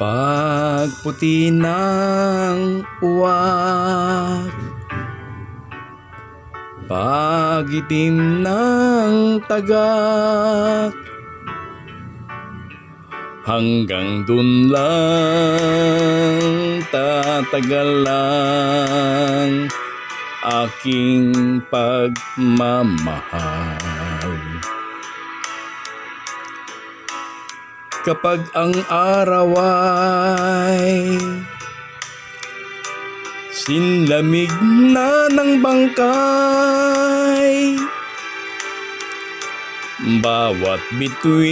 Pagputi ng uwak Pagitim ng tagak Hanggang dun lang tatagal lang aking pagmamahal. Kapag ang araw ay sinlamig na ng bangkay, bawat bituin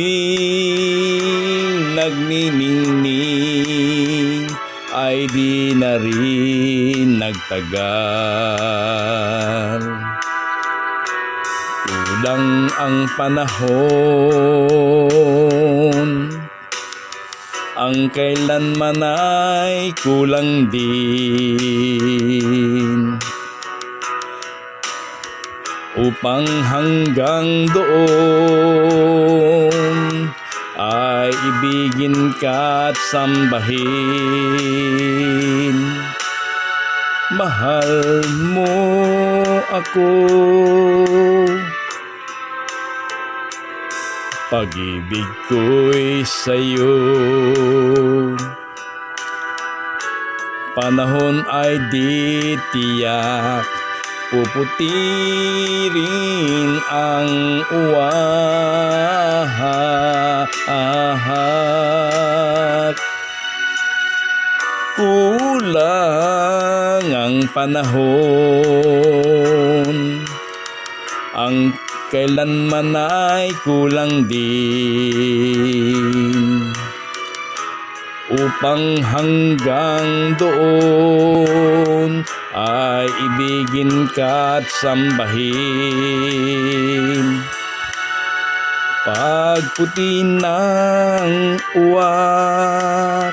nagniningning ay di na rin nagtagal. Kulang ang panahon Ang kailanman ay kulang din. Upang hanggang doon Ay ibigin ka at sambahin. Mahal mo ako Pag-ibig ko'y sa'yo. Panahon ay di tiyak Puputi rin ang uwahak Kulang ang panahon Ang kailanman ay kulang din Upang hanggang doon ay ibigin ka at sambahin. Pagputi ng uwak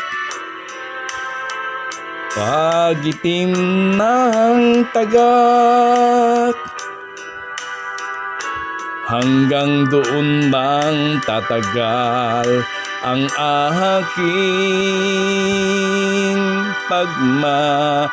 Pagitim ng tagak Hanggang doon bang tatagal ang aking pagmamahal?